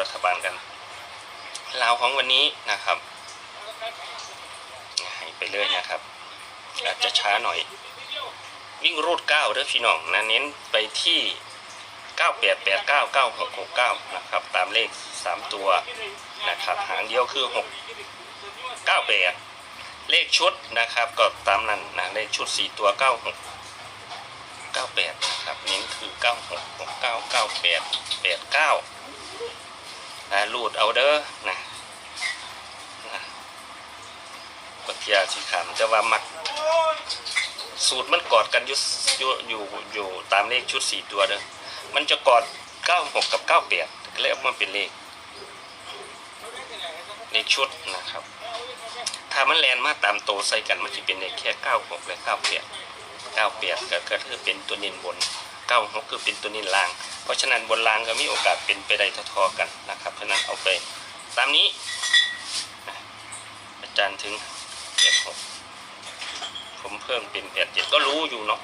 รัฐบาลกันลาวของวันนี้นะครับให้ไปเลยนะครับ อาจจะช้าหน่อย วิ่งรูดเก้าเด้อพี่น้องนะเน้นไปที่9889 9669นะครับ ตามเลข3ตัวนะครับ หางเดียวคือ6 98เลขชุดนะครับ ก็ตามนั้นนะเลขชุด4ตัว96 98นะครับเน้นคือ96 69 98 89 นะรูดเอาเด้อนะนะก็เทียร์สีขามแต่ว่ามัก สูตรมันกอดกันอยู่อยู่อยู่อยู่ตามเลขชุด4ตัวเด้อมันจะกอด96กับ98ก็เลยเอามาเป็นเลขเลขชุดนะครับ ถ้ามันแลนมาตามโตใส่กันมันจะเป็นเลขแค่96และ98 98ก็ก็คือเป็นตัวเน้นบน 96คือเป็นตัวเน้นล่าง เพราะฉะนั้นบนล่างก็มีโอกาสเป็นไปได้ทอๆกันนะครับเพราะนั้นเอาไปตามนี้อาจารย์ถึง86ผมเพิ่มเป็น87ก็รู้อยู่เนาะ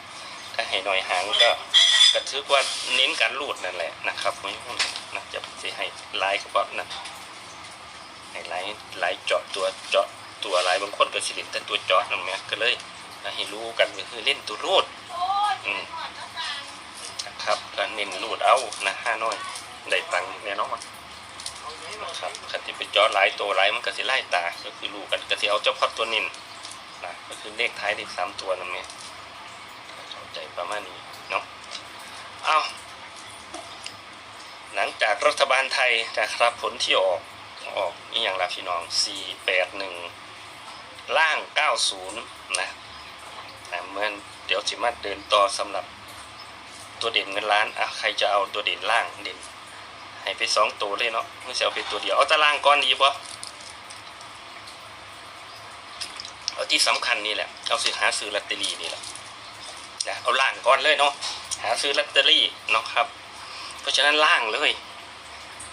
ถ้าให้หน่อยหางก็กระทึกว่าเน้นการรูดนั่นแหละนะครับไม่พูดนะจะสิให้ลายก็แบบนั้นให้ลายลายเจาะตัวเจาะตัวลายบางคนก็สิเล่นแต่ตัวเจาะนั่นแหละก็เลยให้รู้กันก็คือเล่นตัวรูด เน้นรูดเอานะห้าน้อยได้ตังค์แน่นอนนะครับคันที่ไปเจาะหลายตัวหลายมันก็สิไล่ตา ก็คือรู้กันก็สิเอาเจ้าพอดตัวนินนะก็คือเลขท้ายเลขสามตัวนั่นเองเข้าใจประมาณนี้เนาะเอาหลังจากรัฐบาลไทยนะครับผลที่ออกออกนี่อย่างละพี่น้อง 481 ล่าง 90 นะนะเมื่อเดี๋ยวสิมาเดินต่อสำหรับตัวเด่นเงินล้านอะ ใครจะเอาตัวเด่นล่างเด่นให้ไปสองตัวเลยเนาะไม่ใช่เอาไปตัวเดียวเอาตารางก้อนดีปะเอาที่สำคัญนี่แหละเอาสิหาซื้อลอตเตอรี่นี่แหละนะเอาล่างก่อนเลยเนาะหาซื้อลอตเตอรี่เนาะครับ เพราะฉะนั้นล่างเลย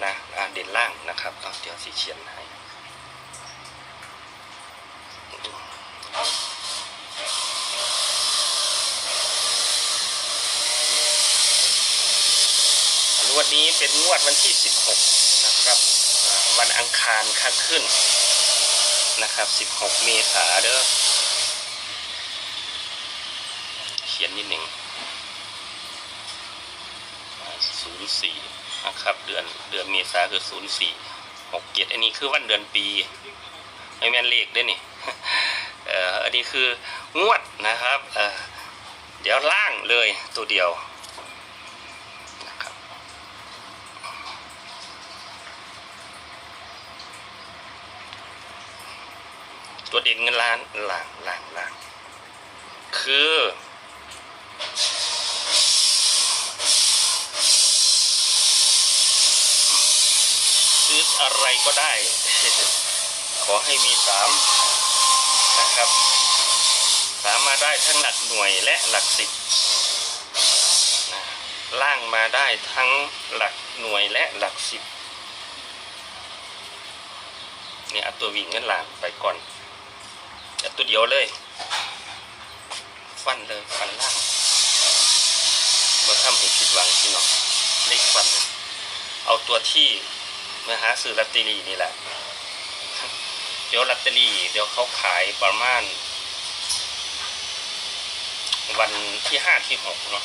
นะเด่นล่างนะครับเอาเดี๋ยวสีเขียนให้ง วดนี้เป็นงวดวันที่ 16 นะครับวันอังคารข้างขึ้นนะครับ 16 เมษาเด้อเขียนนิดหนึ่งศูนย์สี่นะครับ เดือนเดือนเมษาคือศูนย์สี่หกเจ็ดอันนี้คือวันเดือนปีไม่แม่นเลขด้วยนี่เอ่ออันนี้คืองวดนะครับเอ่อเดี๋ยวล่างเลยตัวเดียวนะครับ ตัวเด่นเงินล้านล่างล่างล่างคือซื้ออะไรก็ได้ ขอให้มีสามนะครับ สามมาได้ทั้งหลักหน่วยและหลักสิบล่างมาได้ทั้งหลักหน่วยและหลักสิบเนี่ยเอาตัววิ่งเงินหลางไปก่อน เอาตัวเดียวเลย ฟันเลยฟันล่างมาทำให้ผิดหวังพี่น้องเลขฟัน เอาตัวที่มาหาซื้อลอตเตอรี่นี่แหละ เดี๋ยวลอตเตอรี่ เดี๋ยวเขาขายประมาณ วันที่ห้าที่หกเนาะ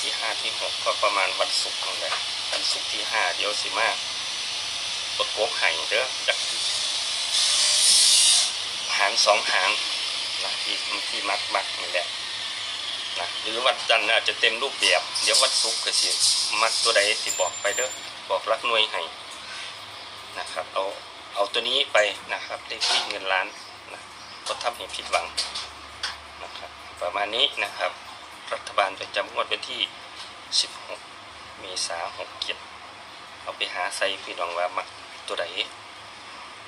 ที่ห้าที่หกก็ประมาณวันศุกร์นั่นแหละวันศุกร์ที่ห้าเดี๋ยวสิมาประกบไห้เด้อจากางสองหางนะที่ที่มักมักนี่แหละนะหรือวันจันทร์อาจจะเต็มรูปแบบเดี๋ยววันศุกร์ก็สิมักตัวใดสิบอกไปเด้อบอกรักหน่วยให้นะครับเอาเอาตัวนี้ไปนะครับเลขที่เงินล้านนะก็ทำให้ผิดหวังนะครับประมาณนี้นะครับ รัฐบาลประจำงวดวันที่ 16เมษายน67เอาไปหาใส่พี่น้องว่ามักตัวใด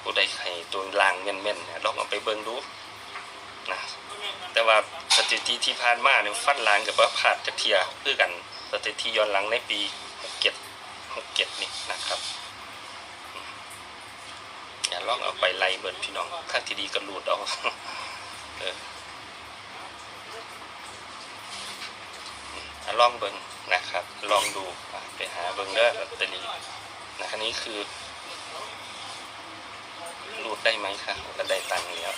ตัวใดไข่ตัวล่างแม่นๆเนี่ยลองเอาไปเบิ่งดูนะแต่ว่าสถิติที่ผ่านมาเนี่ยฟันลางกับว่าผ่านจะเทียคือกันสถิติย้อนหลังในปี67 67นี่นะครับอืมอย่าลองเอาไปไล่เบิดพี่น้องข้างที่ดีก็รูดเอาเอออืมอันลองเบิ่งนะครับ ลองดูอะไปหาเบิ่งเด้อลอตเตอรี่นะอันนี้คือรูด ได้ไหมคะก็ได้ตังค์แล้ว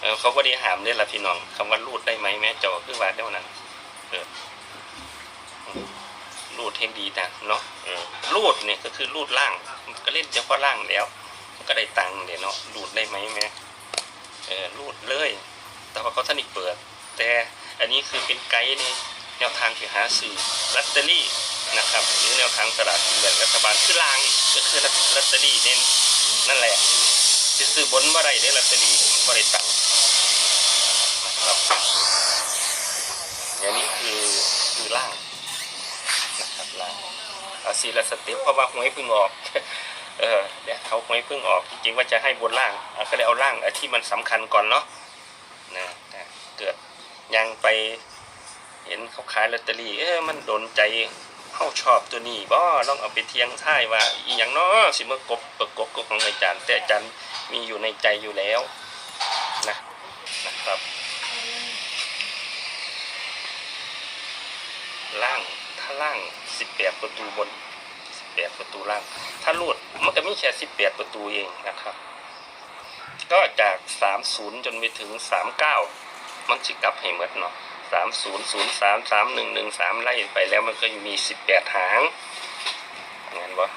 เออเขาบริหารเนี่ยละพี่น้องคำว่ารูดได้ไหมแม่จอคือว่าเท่านั้นเออรูดให้ดีนะเนาะเออรูดเนี่ยก็คือรูดล่าง ก็เล่นเฉพาะล่างแล้ว ก็ได้ตังค์เดี๋ยวเนาะรูดได้ไหมแม่เออรูดเลย แต่ว่าเขาท่านอีกเปิด แต่อันนี้คือเป็นไกด์ในแนวทางที่หาซื้อลอตเตอรี่นะครับหรือแนวทางตลาดกินแบ่งรัฐบาลคือลางก็คือลอตเตอรี่เน้นนั่นแหละ ซื้อบนบ่ได้ได้ลอตเตอรี่บ่ได้ตังค์นะครับอย่างนี้คือคือล่างนะครับล่างเอาซีละสเต็ปเพราะว่าหวยเพิ่งออกเออเดี๋ยเขาหวยเพิ่งออกจริงๆว่าจะให้บนล่างก็เลยเอาล่างที่มันสำคัญก่อนเนาะนะเกิดยังไปเห็นเขาขายลอตเตอรี่เออมันโดนใจเข้าชอบตัวนี้บ่ลองเอาไปเทียงท่ายว่าอีหยังเนาะสิเมื่อกบประกบกบของอาจารย์แต่อาจารย์ มีอยู่ในใจอยู่แล้วนะนะครับ ล่างถ้าล่าง18ประตูบน18ประตูล่าง ถ้ารูดมันก็มีแค่18ประตูเองนะครับ ก็จาก30จนไปถึง39มันสิกลับให้หมดเนาะ30 03 31 13ไล่ไปแล้วมันก็มี18หางงั้นวะ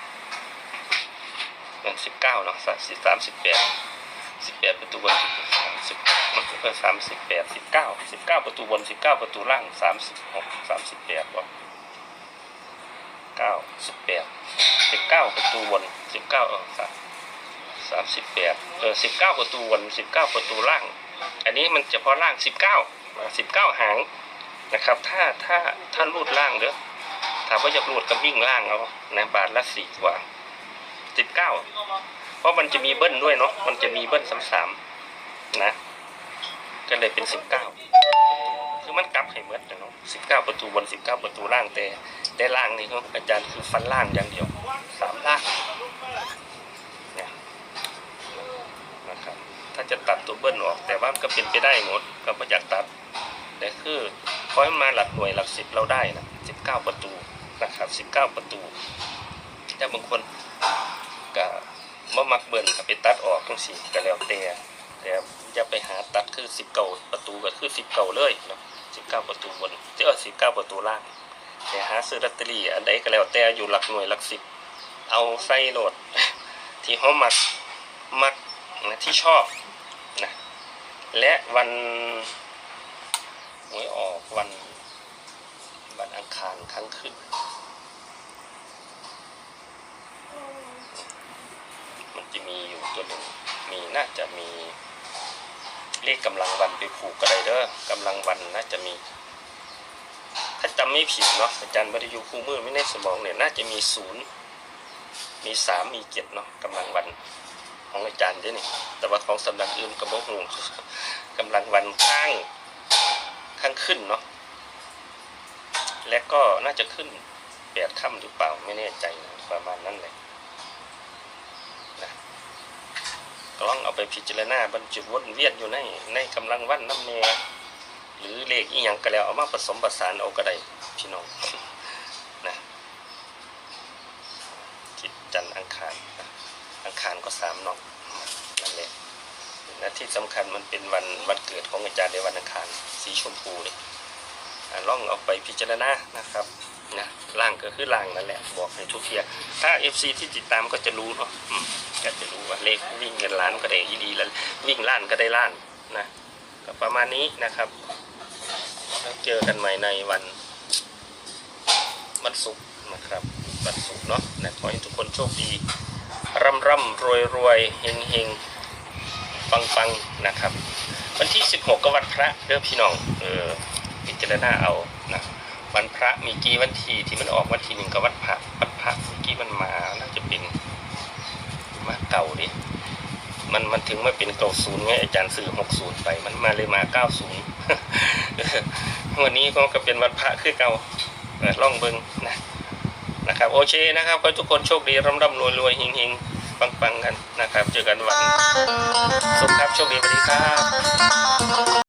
นึ่สิบเก้าเนาะสิบสามสิบแปดสิบแปดประตูบนสิบมันก็เป็นสามสิบแปดสิบเก้าสิบเก้าประตูบนสิบเก้าประตูล่างสามสิบหกสามสิบแปดบอกเก้าสิบแปดสิบเก้าประตูบนสิบเก้าเออสามสามสิบแปดเออสิบเก้าประตูบนสิบเก้าประตูล่าง อันนี้มันเฉพาะล่างสิบเก้าสิบเก้าหางนะครับ ถ้าถ้าถ้ารูดล่างเด้อถามว่าอยากรูดก็วิ่งล่างเอาในบาทละสี่กว่า 19เพราะมันจะมีเบิ้ลด้วยเนาะมันจะมีเบิ้ลสามสามนะก็เลยเป็นสิบเก้าคือมันกลับให้เมดนะเนาะสิบเก้าประตูบนสิบเก้าประตูล่างแต่แต่ล่างนี่ครับอาจารย์คือฟันล่างอย่างเดียวสามล่างเนี่ยนะครับถ้าจะตัดตัวเบิ้ลออก แต่ว่าก็เป็นไปได้หมดก็ไม่อยากตัด แต่คือพอให้มาหลักหน่วยหลักสิบเราได้นะสิบเก้าประตูนะครับสิบเก้าประตูแต่บางคน ก็มามักเบิ่นก็ไปตัดออกทั้งสี่ก็แล้วแต่แต่อย่าไปหาตัดคือสิบเก้าประตูก็คือสิบเก้าเลยเนาะสิบเก้าประตูบนเจ้าสิบเก้าประตูล่างแต่หาซื้อลอตเตอรี่อันใดก็แล้วแต่อยู่หลักหน่วยหลักสิบเอาใส่โหลด ที่เขามักมักนะที่ชอบนะและวันหวยออกวัน วันอังคารครั้งขึ้นจะมีอยู่ ตัวหนึ่งมีน่าจะมีเลขกำลังวันไปผูกกระไดเด้อกำลังวันน่าจะมี ถ้าจำไม่ผิดเนาะอาจารย์บริยูคู่มือไม่ในสมองเนี่ยน่าจะมีศูนย์มีสามมีเจ็ดเนาะกำลังวันของอาจารย์ด้วยนี่แต่ว่าของสำนักอื่นก็บอกหูกำลังวันข้างข้างขึ้นเนาะและก็น่าจะขึ้นแปดค่ำหรือเปล่าไม่แน่ใจนะประมาณนั้นเลย ก็ลองเอาไปพิจารณาบรรจุวนเวียนอยู่ในในกำลังวันน้ำแน่หรือเลขอีหยังก็แล้วเอามาผสมผสานเอาก็ได้พี่น้องนะคิดจันอังคารอังคารก็สามนาะนั่นแหละและที่สำคัญมันเป็นวันวันเกิดของอาจารย์ในวันอังคารสีชมพูนี่อะลองเอาไปพิจารณานะครับ นะล่างก็คือล่างนั่นแหละบอกในทุกเทียถ้า FC ที่ติดตามก็จะรู้เนาะอืมก็จะรู้ว่าเลขวิ่งเงินล้านก็ได้ยีดีแล้ววิ่งล้านก็ได้ล้านนะก็ประมาณนี้นะครับแล้วเจอกันใหม่ในวันวันศุกร์นะครับวันศุกร์เนาะนะขอให้ทุกคนโชคดีร่ำร่ำรวยรวยเฮงเฮงปังปังนะครับ วันที่ 16 ก็วันพระเด้อพี่น้องเออพิจารณาเอานะ วันพระมีกี่วันทีที่มันออกวันทีหนึ่งก็วันพระวันพระเมื่อกี้มันมาน่าจะเป็นมาเก่าดิมันมันถึงมาเป็นเก่าศูนย์ไงอาจารย์สื่อหกศูนย์ไปมันมาเลยมาเก้าศูนย์วันนี้ก็ก็เป็นวันพระคือเก่าเล่องเบิงนะนะครับโอเคนะครับขอให้ทุกคนโชคดีร่ำร่ำรวยรวยเฮงเฮงปังปังกันนะครับ เจอกันวันศุกร์ครับโชคดีสวัสดีครับ